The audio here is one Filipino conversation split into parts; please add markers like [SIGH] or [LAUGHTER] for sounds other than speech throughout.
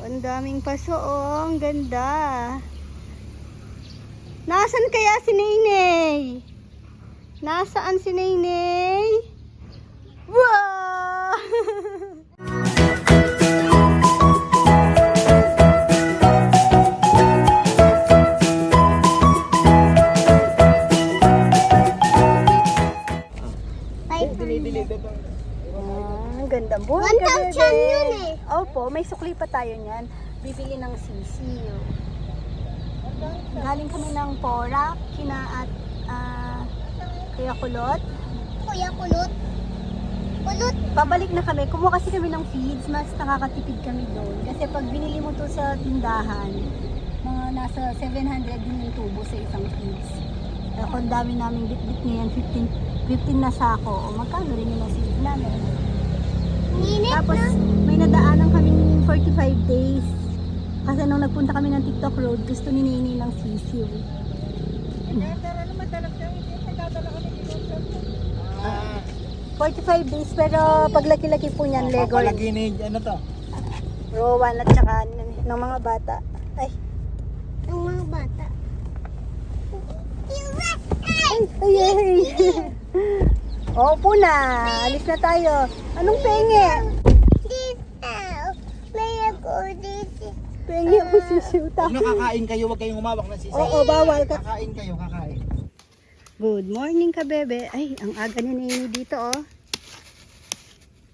Ang daming paso, oh. Ang ganda. Nasaan kaya si Nainay? Nasaan si Nainay? Wow! Ah, ang ganda mo. 1,000 yun eh. Opo, may sukli pa tayo niyan. Bibili ng sisiyo. Galing kami ng Porac, kina at ah, Kuya Kulot. Kuya kulot. Kulot. Pabalik na kami. Kumuha kasi kami ng feeds. Mas nakakatipid kami doon. Kasi pag binili mo to sa tindahan, mga nasa 700 din yung tubo sa isang feeds. Eh, kung dami namin bit-bit ngayon, 15, 15 na sako. O magkano rin yung feeds namin? Ninit Tapos na. may nadaanan kaming 45 days. Kasi nung nagpunta kami ng TikTok Road, gusto ni Nini ng sisiw. Ah, 45 days pero paglaki-laki po niyan, Lego. Papalaginig, ano to? Rowan at saka n- ng mga bata. Ay, Ang mga bata. ay, ay, ay. [LAUGHS] Opo na, alis na tayo. Anong penge? Dito. May ako dito. Penge ako sisiw Pag nakakain kayo, huwag kayong humawak ng sisi. Oo, bawal ka. Kakain kayo, kakain. Good morning ka, bebe. Ay, ang aga ni Nini dito, oh.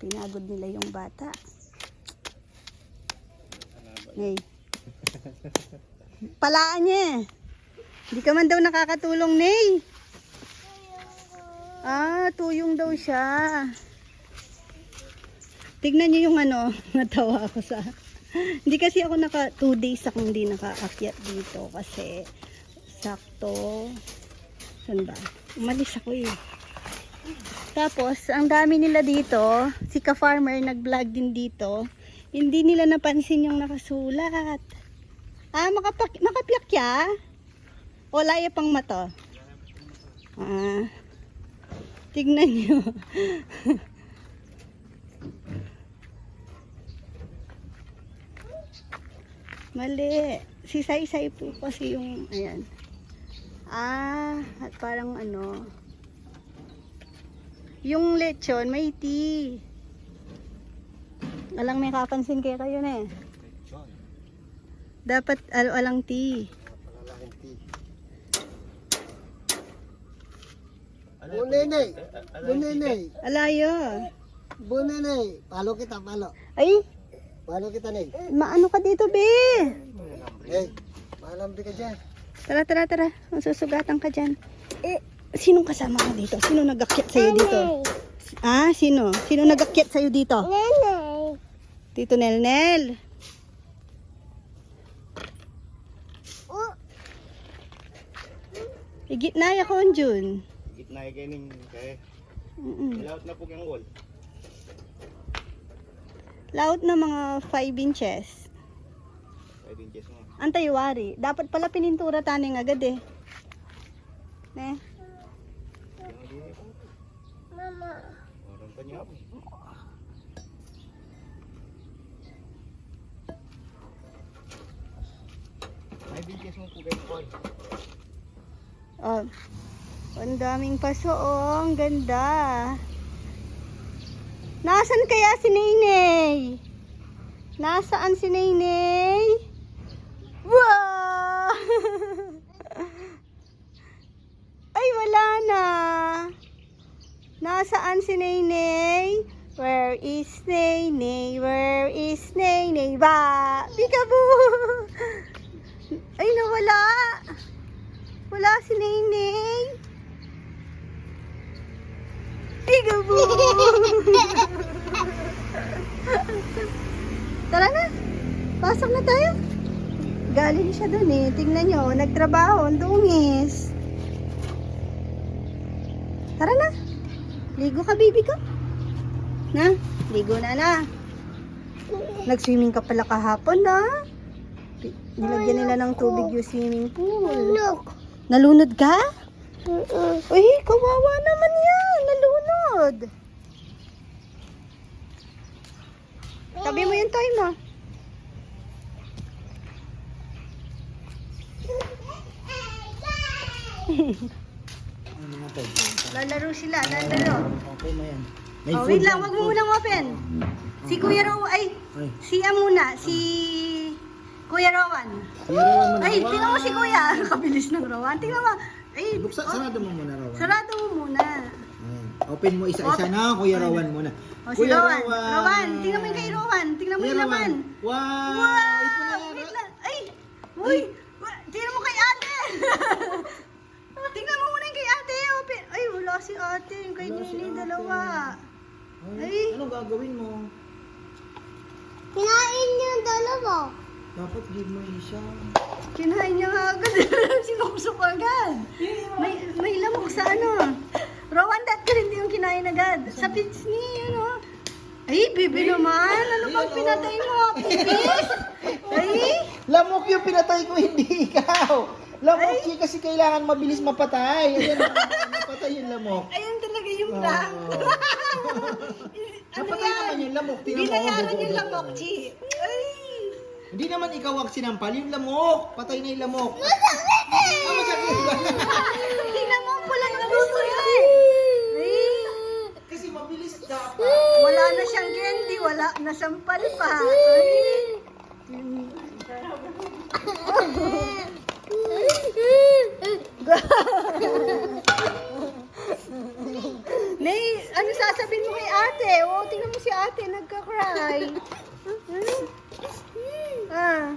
Pinagod nila yung bata. Hey. Palaan niya. eh. Hindi ka man daw nakakatulong, Nay. Ah, tuyong daw siya. Tignan niyo yung ano, [LAUGHS] natawa ako sa... Hindi kasi ako naka, two days akong hindi nakaakyat dito kasi sakto Saan ba? Umalis ako eh. Tapos, ang dami nila dito, si ka-farmer nag-vlog din dito, hindi nila napansin yung nakasulat. Ah, makapak makaplakya? O laya pang mato? Ah, tignan nyo. Mali. Si Sai-Sai po kasi yung, ayan. Ah, at parang ano. Yung lechon, may tea. Alang may kapansin kayo kayo na eh. Dapat al alang tea. Bunene, bunene, Alayo. bunene. Palo kita, palo. Ay, Palo kita, Ney. maano ka dito, be? Hey, malambi ka dyan. Tara, tara, tara. Masusugatan ka dyan. Eh, sinong kasama mo dito? Sino nagakyat sa'yo dito? Ah, sino? Sino nagakyat sa'yo dito? Nanay. Tito Nelnel. Oh, Igit na ya ko, Jun. Gitna kayo ning kay. Mm-mm. Ilaut na po yung wall. Laut na mga 5 inches. Pwede yung chest mo. Antay wari. Dapat pala pinintura taning agad eh. Ne? mama. Meron pa niyo. Ay, bigyan mo po kayo call. Oh. Ang daming paso oh. Ang ganda. Nasaan kaya si Nainay? Nasaan si Nainay? Wow! [LAUGHS] Ay, wala na. Nasaan si Nainay? Where is Nainay? Where is Nainay? Ba! Peekaboo! [LAUGHS] Ay, nawala. Wala si Nainay. Peekaboo! Tara na. Pasok na tayo. Galing siya dun eh. Tingnan nyo, nagtrabaho, ang dungis. Tara na. Ligo ka, baby ko. Na, ligo na na. Nag-swimming ka pala kahapon na. Nilagyan nila ng tubig yung swimming pool. Look. Nalunod ka? Mm-mm. Uy, kawawa naman yan. Nalunod good. Tabi mo yung toy mo. [LAUGHS] Lalaro sila, lalaro. Okay na. May oh, wait lang, wag mo munang open. Si ah. Kuya Raw, ay, si A muna, si Kuya Rawan. Ay, tingnan mo si Kuya. [LAUGHS] Kabilis ng Rawan. Tingnan mo. Ay, Buksa, oh. sarado mo muna Rawan. Sarado mo muna. Open mo isa-isa na, Kuya Rowan muna. O, si Rowan. Rowan, tingnan mo yung kay Rowan. Tingnan mo Kuya yung laman. Wow! Wow! Wait mo na, Wait Ro- lang. Ay! Uy! Wa- Tingnan mo kay ate! [LAUGHS] Tingnan mo muna yung kay ate. Open. Ay, wala si ate. Yung kay Wala si Nini, ate. dalawa. Ay, Ay. Anong gagawin mo? Kinain niyo yung dalawa. Dapat give mo isa. Kinain niya nga agad. [LAUGHS] Sinusok agad. May, may lamok sa ano. Rowan, dat ka rin yung kinain agad. Sa pits ni, ano. Ay, bibi naman. Ano bang pinatay mo? Pipis? Ay! Lamok yung pinatay ko, hindi ikaw. Lamok yun kasi kailangan mabilis mapatay. Ayan, napatay yung lamok. Ayun talaga yung prank. [LAUGHS] Ano Napatay yan? naman yung lamok. Tingnan mo, Binayaran yung lamok, Chi. Ay! Hindi naman ikaw ang sinampal, yung lamok. Patay na yung lamok. Masakit eh! Ah, masakit ba? [LAUGHS] Tingnan mo, pulang na gusto yan. Ay! kasi mabilis dapat. Wala na siyang candy, wala na siyang palpa. Ay! Nay, ano sasabihin mo kay ate? Oo, tingnan mo si ate, nagka-cry. ah.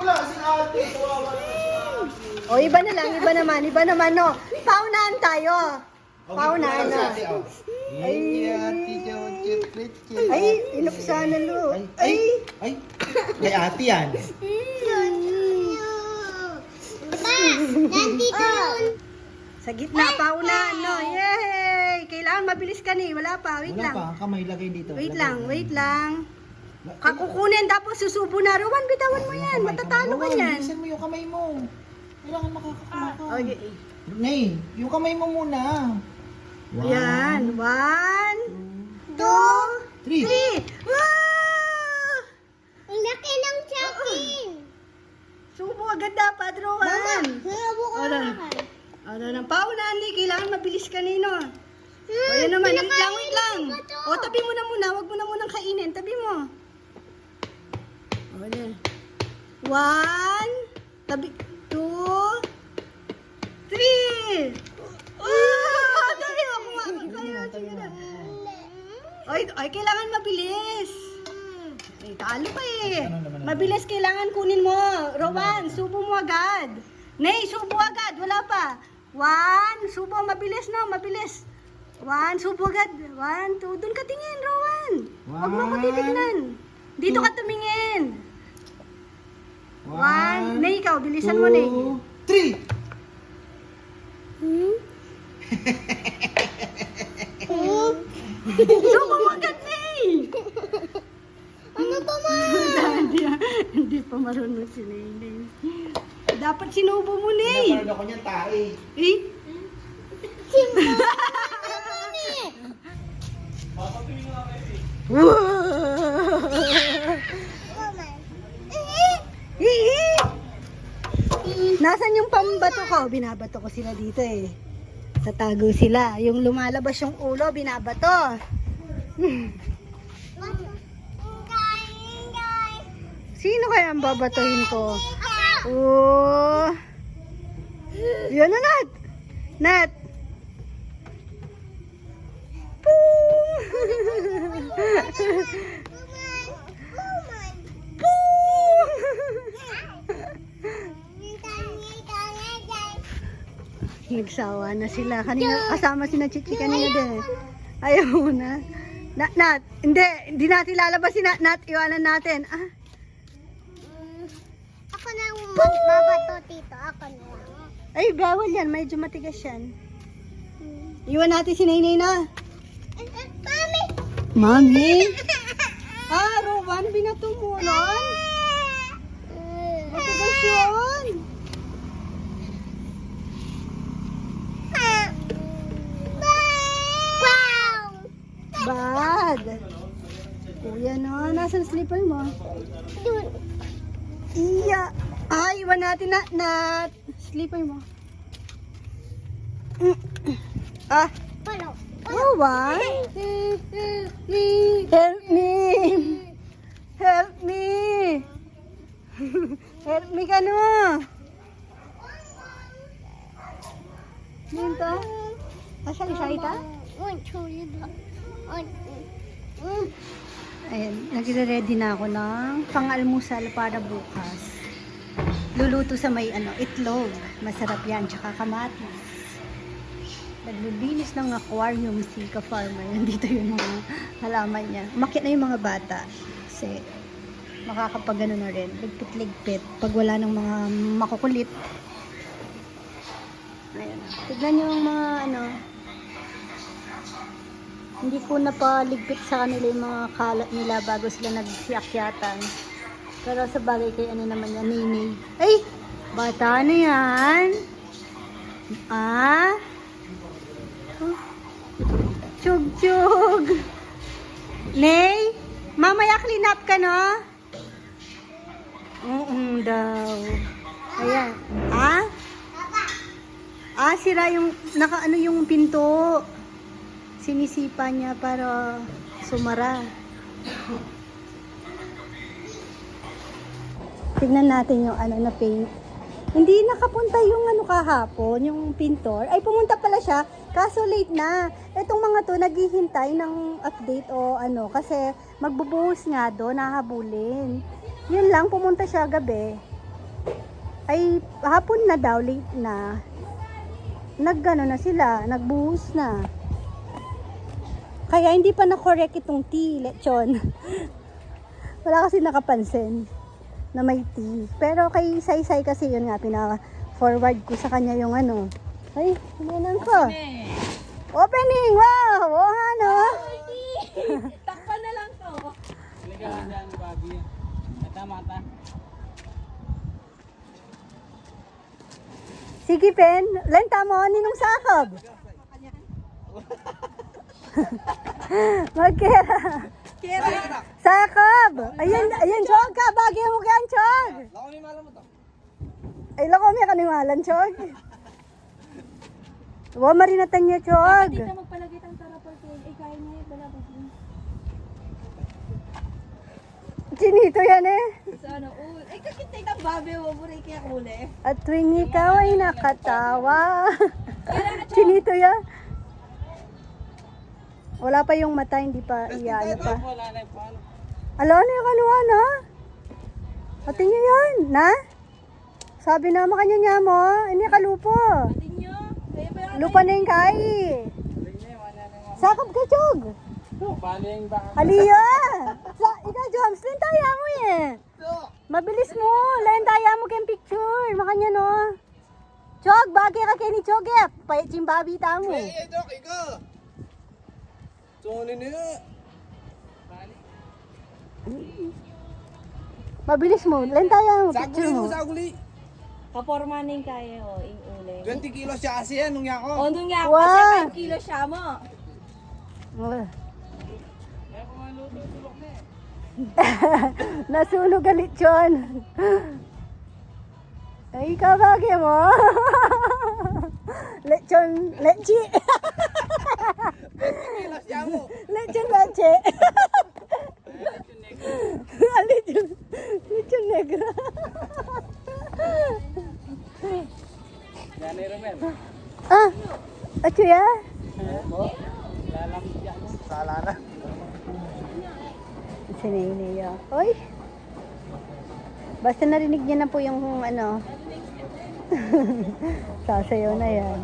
Wala si ate. Kawawa si ate. O, iba na lang, iba naman, iba naman, no. Paunahan tayo. Paunahan wala na. oh. Ay. Ate. Ay, inuksa na, lo. Ay, ay, ay. Ate yan. Nandito yun. Sa gitna, paunahan, no. Yay! Kailangan mabilis ka ni. Wala pa, wait Wala lang. pa, kamay lagay dito. Wait Lagay lang, lang. wait lang. Kakukunin, tapos susubo na. Rowan, bitawan mo yan. Matatalo ka niyan. Bilisan mo yung kamay mo. Kailangan makakakamaka. Okay. Nay, yung kamay mo muna. One, Yan. One, two, two, three. three. Wow! Ang laki ng chokin. Subo agad dapat, Rowan. Habo ko Ano? na. Ano nang paunahan, ni. Kailangan mabilis kanino. O, Hmm, yan naman. Wait lang, wait lang. O, tabi mo na muna. Huwag mo na munang kainin. Tabi mo. O, yan. One. Tabi. Two. Three. Oh, tabi mo. Kumain. Sige na. Ay, ay, kailangan mabilis. Ay, talo ka eh. Mabilis kailangan kunin mo. Rowan, subo mo agad. Nay, subo agad. Wala pa. One, subo. Mabilis no, mabilis. One, subo agad. One, two. Doon ka tingin, Rowan. Huwag mo ko titignan. Dito ka tumingin. One. Nay, ikaw, bilisan mo, Nay. two, three. Subo mo agad, Nay. Ano ba ma? [LAUGHS] hindi, hindi pa marunong si Nay. Dapat sinubo mo, Nay. Nakaroon ako niyan tae. Eh? Hihi! [LAUGHS] Nasaan yung pambato ko? Binabato ko sila dito eh. Sa tago sila. Yung lumalabas yung ulo, binabato. Sino kaya ang babatuhin ko? Oh. Yan na, Nat. Nat. Boom! [LAUGHS] Nagsawa na sila. Kanina, kasama si Chichi kanina din. eh. Ayaw mo na. Nat, Nat, hindi, hindi natin lalabas si Nat, Nat, iwanan natin. Ah, Ako na yung magbabato dito. Ako na lang. ay, bawal yan, medyo matigas yan. Iwan natin si Nainay na. Mami! Mami? [LAUGHS] Ah, Rowan, binato mo, Ron? Matigas yun. Wow! Bad. Kuya no, nasan slipper mo? Dun. Iya. Ay, iwan natin na, na, slipper mo. Ah, Palo. oh, why? Help me! Help me! Help me ka no! Minta? Asa siya ita? One, two. One. Ayan, nagre-ready na ako ng pang-almusal para bukas. Luluto sa may ano, itlog. Masarap yan, tsaka kamatis. Naglilinis ng aquarium si ka-farmer. [LAUGHS] Nandito yung mga halaman niya. Umakit na yung mga bata. Kasi makakapag ano na rin. Ligpit-ligpit. Pag wala ng mga makukulit. Ayan. Tignan yung mga ano, hindi ko napaligpit sa kanila yung mga kalat nila bago sila nagsiakyatan. Pero sa bagay kay ano naman yan, Nini. Ay! Bata na yan! Ah? Huh? Chug-chug! Nay? Mamaya clean up ka, no? Oo daw. Ayan. Ah? Ah, sira yung, naka ano yung pinto sinisipa niya para sumara. Tignan natin yung ano na paint. Hindi nakapunta yung ano kahapon, yung pintor. Ay, pumunta pala siya, kaso late na. Itong mga to, naghihintay ng update o ano, kasi magbubuhos nga do, nahabulin. Yun lang, pumunta siya gabi. Ay, hapon na daw, late na. Naggano na sila, nagbuhos na. Kaya hindi pa na-correct itong T, lechon. Wala kasi nakapansin na may T. Pero kay Saysay kasi yun nga, pina-forward ko sa kanya yung ano. Ay, kumanan ko. Opening! Wow! Oo nga, no? Takpan na lang to. Sige, Pen. Lenta mo, ninong sakab. [LAUGHS] [LAUGHS] Magkera. Kera. Sakab! Ayan, ayan, Chog ka. Bagay mo kan, Chog. Ay, lako may kaniwalan, Chog. Wa marinatan niya, Chog. Dito magpalagay ng tarapal ko. Eh, kaya niya. Wala ba? Chinito yan eh. Sana all. Eh, kakitay ng babe mo. Buray kaya kule. At tuwing ikaw ay nakatawa. Chinito yan. Wala pa yung mata, hindi pa iyan pa. Ala, ano yung kanuha na? Pati niyo yan, na? Sabi na makanya niya mo, ini kalupo. Atin nyo. Ba yung Lupa na yung kai. Sakap ka, Chog. Aliya! Sa, ikaw, Joms, lentaya mo eh. Mabilis mo, lentaya mo kayong picture. Makanya no. Chog, bagay ka kay ni Chog eh. Payat yung babi tamo. Mabilis mo, lentaya mo, picture mo. Kapormaning kaya o. Ing ule. 20 kilos siya kasi yan nung O, yako. nung nga Wow. kasi 5 kilo siya mo. Oh. [LAUGHS] Nasunog ang lechon. Ay, kabagay mo. [LAUGHS] lechon, lechi. [LAUGHS] 20 kilos siya mo. lechon, leche. Lechon, lechon negra. Ah, acho ya? Sala na. Sininiya. Oy. Basta narinig niya na po yung ano. [LAUGHS] Sasayaw na yan.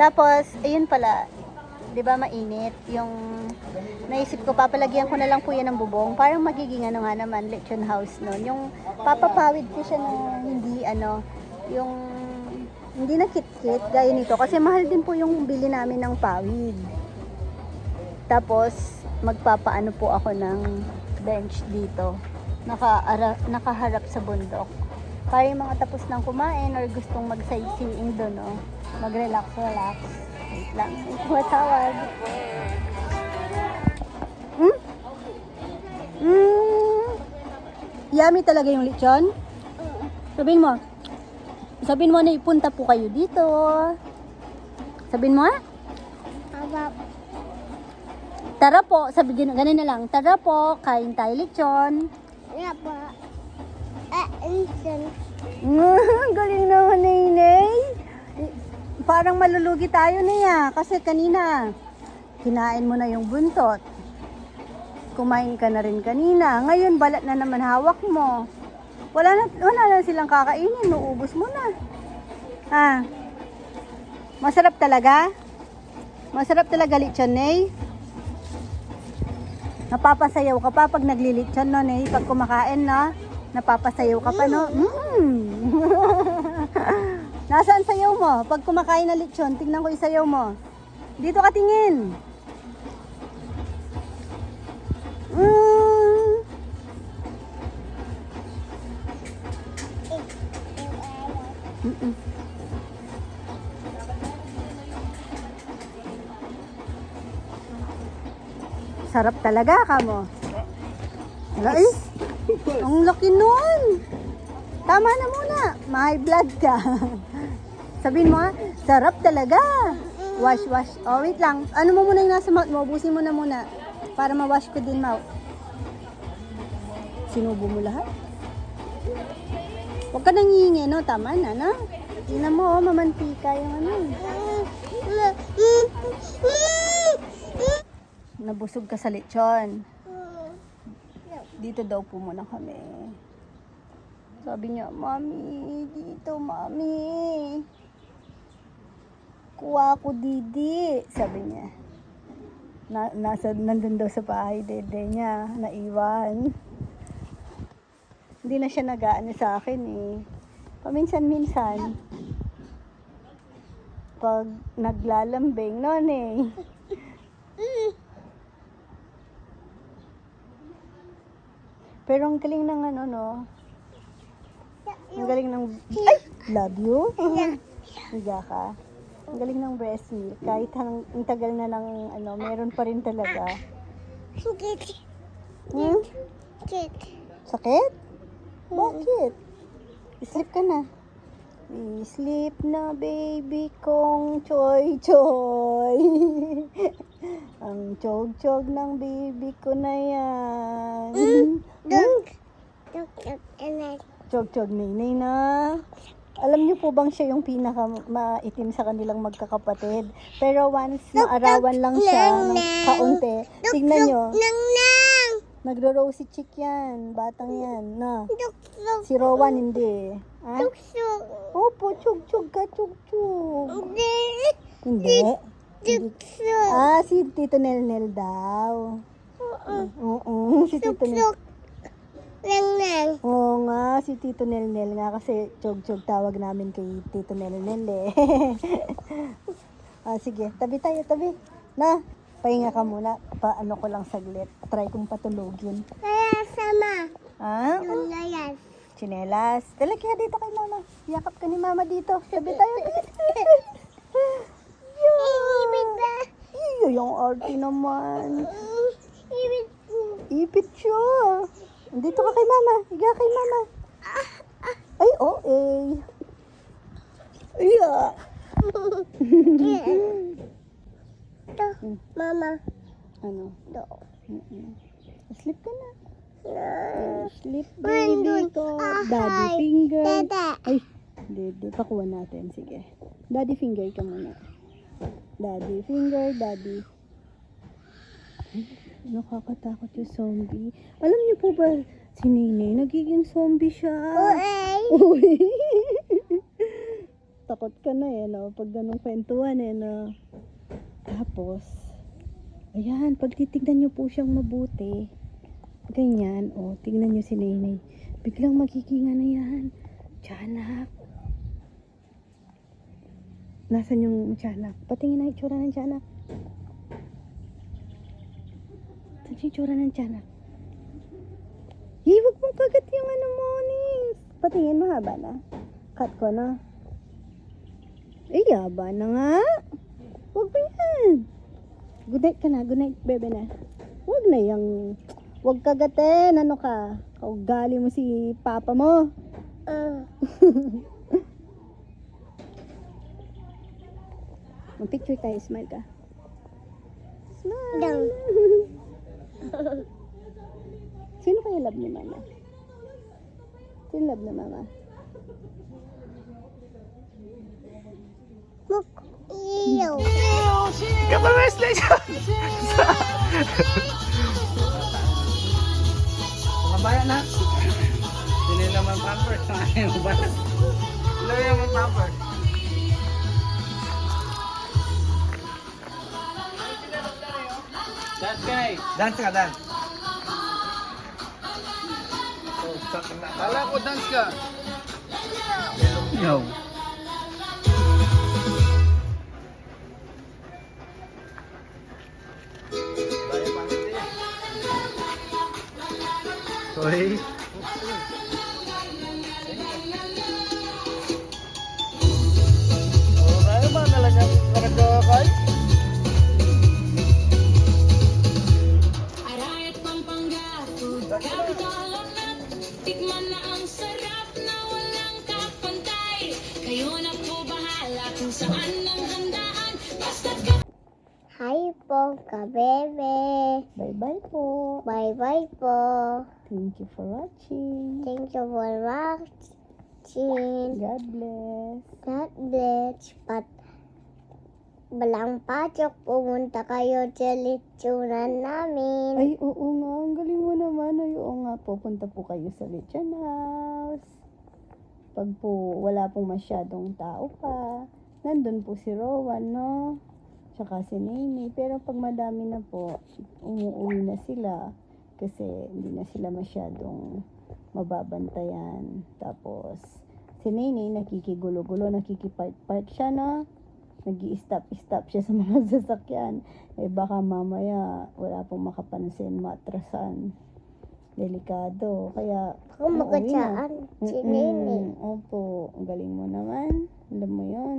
Tapos, ayun pala, 'di ba mainit? Yung naisip ko papalagyan ko na lang po yan ng bubong. Parang magiging ano nga naman lechon house noon yung papapawid ko siya na hindi ano yung hindi na kit-kit gaya nito. Kasi mahal din po yung bili namin ng pawid. Tapos magpapaano po ako ng bench dito. Naka nakaharap sa bundok. Para yung mga tapos ng kumain or gustong mag-sightseeing doon oh, mag-relax relax wait lang may tumatawag hmm? Mm. Yummy talaga yung lechon? Sabihin mo. Sabihin mo na ipunta po kayo dito. Sabihin mo. Aba, Tara po, sabi ganun, ganun na lang. Tara po, kain tayo lechon. nga po. Ah. [LAUGHS] Ang galing naman, Nainay. Eh, Parang malulugi tayo na ya. Kasi kanina, kinain mo na yung buntot. Kumain ka na rin kanina. Ngayon, balat na naman hawak mo. Wala na, wala na silang kakainin. Nuubos mo na. Ah. Masarap talaga? Masarap talaga lechon, Nay? Napapasayaw ka pa pag naglilitsyon, no, Nay? Pag kumakain, no? Napapasayaw ka pa, no? Mm. [LAUGHS] Nasaan sayaw mo? Pag kumakain na lechon, tingnan ko yung sayaw mo. Dito ka tingin. Sarap talaga ka mo. Eh. Ang laki nun. Tama na muna. May blood ka. [LAUGHS] Sabihin mo ha, sarap talaga. Wash, wash. Oh, wait lang. Ano mo muna yung nasa mouth mo? Ubusin mo na muna. Para ma-wash ko din mouth. Sinubo mo lahat? Huwag ka nang hihingi, no? Tama na, no? Tingnan mo, oh, mamantika yung ano. Nabusog ka sa lechon. Dito daw po muna kami. Sabi niya, Mami, dito, Mami. Kuha ako didi. Sabi niya. Na, nasa, nandun daw sa bahay, dede niya. Naiwan. Hindi na siya nag-aano sa akin eh. Paminsan-minsan. Pag naglalambing, noon eh. Pero ang galing ng ano, no? Ang galing ng... Ay! Love you? Higa ka. Ang galing ng breast milk. Kahit hang, ang tagal na ng ano, meron pa rin talaga. Kit. Hmm? Kit. Sakit? Bakit? Sleep ka na. Sleep na baby kong choy choy. [LAUGHS] Ang chog chog ng baby ko na yan. Dunk. Dunk. And then. Chog chog ninay na. Alam niyo po bang siya yung pinaka maitim sa kanilang magkakapatid? Pero once maarawan lang siya ng kaunti, tignan nang. nagro-rosy chick yan, batang yan, na. Si Rowan hindi. Duk. Opo, chug chug ka, chug chug. Hindi. Hindi. Ah, si Tito Nel Nel daw. Oo, si Tito Nel. Nang. Oo nga, si Tito Nel Nel nga kasi chog chog tawag namin kay Tito Nel Nel eh. [LAUGHS] ah, sige, tabi tayo, tabi. Na, pahinga ka muna. Paano ko lang saglit. Try kong patulogin. Kaya sama. Ah, Yung layas. chinelas. Dala kaya dito kay mama. Yakap ka ni mama dito. Tabi tayo. Ibig [LAUGHS] ba? Iyo, yung arte naman. Ibig. Ipit siya. Dito ka kay mama. Higa kay mama. Ay, oo eh. Iya. Ito. Mama. Ano? Do. Mm-mm. Sleep ka na. Sleep, baby ko. Ah, Daddy finger. Ay, dede. Pakuha natin. Sige. Daddy finger ka muna. Daddy finger, daddy. Nakakatakot yung zombie. Alam niyo po ba, si Nene, nagiging zombie siya. Uy. Uy. [LAUGHS] Takot ka na eh, no? Pag ganong kwentuhan eh, no? Tapos, ayan, pag titignan niyo po siyang mabuti, ganyan, oh, tignan niyo si Nenay. Biglang magiging ano yan, tiyanak. Nasaan yung tiyanak? Patingin na itsura ng tiyanak. Saan yung itsura ng tiyanak? Hey, wag mong kagat yung ano mo, Nis. Patingin, mahaba na. Cut ko na. Eh, yaba na nga. Wag ba yan? Good night ka na. Good night, bebe na. Wag na yung Huwag kagatin. Ano ka? Kaugali mo si papa mo. Uh, [LAUGHS] Mag-picture tayo. Smile ka. Smile. Dang. [LAUGHS] [LAUGHS] Sino kaya love ni mama? Sino love ni mama? Muk. Iyo. [LAUGHS] Mabaya na. Sino naman pampers? Ayaw mo ba? Sino naman pampers? Dance ka, dance! Kala ko dance ka! Yo! Sorry. Bye-bye po. Bye-bye po. Thank you for watching. Thank you for watching. God bless. God bless. Pat Balang patok, pumunta kayo sa litsunan namin. Ay, oo nga. Ang galing mo naman. Ay, oo nga. Pupunta po kayo sa Lechon House. Pag po wala pong masyadong tao pa, nandun po si Rowan, no? Tsaka si Nene. Pero pag madami na po, umuwi na sila. Kasi hindi na sila masyadong mababantayan. Tapos, si Nene nakikigulo-gulo, nakikipart-part siya, no? nag stop stop siya sa [LAUGHS] mga sasakyan. Eh baka mamaya wala pong makapansin, matrasan. Delikado. Kaya, Kung uuwi na. magatsaan, si. Nene. Opo, ang galing mo naman. Alam mo yun.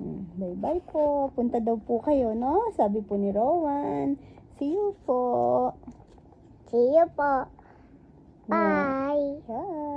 Mm, Bye-bye po. Punta daw po kayo, no? Sabi po ni Rowan. See you po. See you po. Bye. Bye.